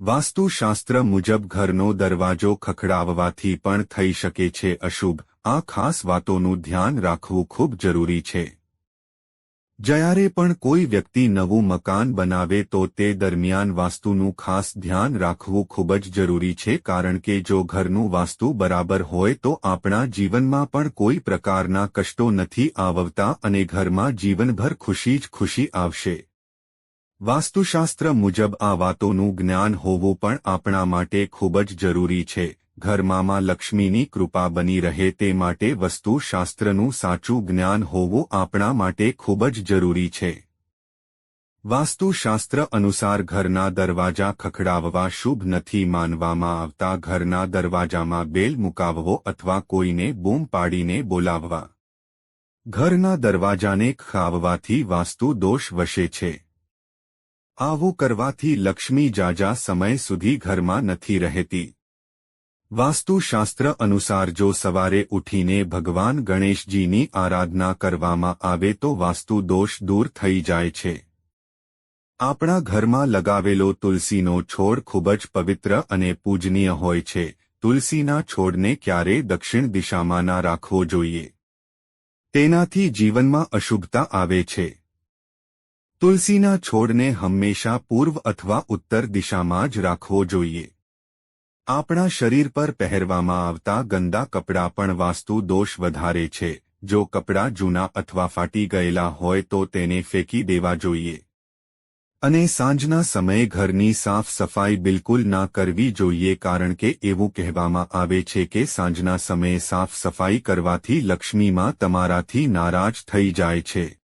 વાસ્તુશાસ્ત્ર મુજબ ઘરનો દરવાજો ખખડાવવાથી પણ થઈ શકે છે અશુભ. આ ખાસ વાતોનું ધ્યાન રાખવું ખૂબ જરૂરી છે. જ્યારે પણ કોઈ વ્યક્તિ નવું મકાન બનાવે તો તે દરમિયાન વાસ્તુનું ખાસ ધ્યાન રાખવું ખૂબ જ જરૂરી છે કારણ કે જો ઘરનું વાસ્તુ બરાબર હોય તો આપણા જીવનમાં પણ કોઈ પ્રકારના કષ્ટો નથી આવતા અને ઘરમાં જીવનભર ખુશી જ ખુશી આવશે. વાસ્તુશાસ્ત્ર મુજબ આ વાતોનું જ્ઞાન હોવું પણ આપણા માટે ખૂબ જ જરૂરી છે. ઘરમાં લક્ષ્મીની કૃપા બની રહે તે માટે વસ્તુશાસ્ત્રનું સાચું જ્ઞાન હોવું આપણા માટે ખૂબ જ જરૂરી છે. વાસ્તુશાસ્ત્ર અનુસાર ઘરના દરવાજા ખખડાવવા શુભ નથી માનવામાં આવતા ઘરના દરવાજામાં બેલ મુકાવવો અથવા કોઈને બૂમ પાડીને બોલાવવા. ઘરના દરવાજાને ખાવવાથી વાસ્તુ દોષ વશે છે. આવું કરવાથી લક્ષ્મી જાજા સમય સુધી ઘરમાં નથી રહેતી. વાસ્તુશાસ્ત્ર અનુસાર જો સવારે ઉઠીને ભગવાન ગણેશજીની આરાધના કરવામાં આવે તો વાસ્તુ દોષ દૂર થઈ જાય છે. આપણા ઘરમાં લગાવેલો તુલસીનો છોડ ખૂબ જ પવિત્ર અને પૂજનીય હોય છે. તુલસીના છોડને ક્યારે દક્ષિણ દિશામાં ના રાખવો જોઈએ? તેનાથી જીવનમાં અશુભતા આવે છે. તુલસીના છોડને હંમેશા પૂર્વ અથવા ઉત્તર દિશામાં જ રાખવો જોઈએ. આપણા શરીર પર પહેરવામાં આવતા ગંદા કપડાં પણ વાસ્તુ દોષ વધારે છે. જો કપડાં જૂના અથવા ફાટી ગયેલા હોય તો તેને ફેંકી દેવા જોઈએ. અને સાંજના સમયે ઘરની સાફ સફાઈ બિલકુલ ના કરવી જોઈએ કારણ કે એવું કહેવામાં આવે છે કે સાંજના સમયે સાફ સફાઈ કરવાથી લક્ષ્મીમાં તમારાથી નારાજ થઈ જાય છે.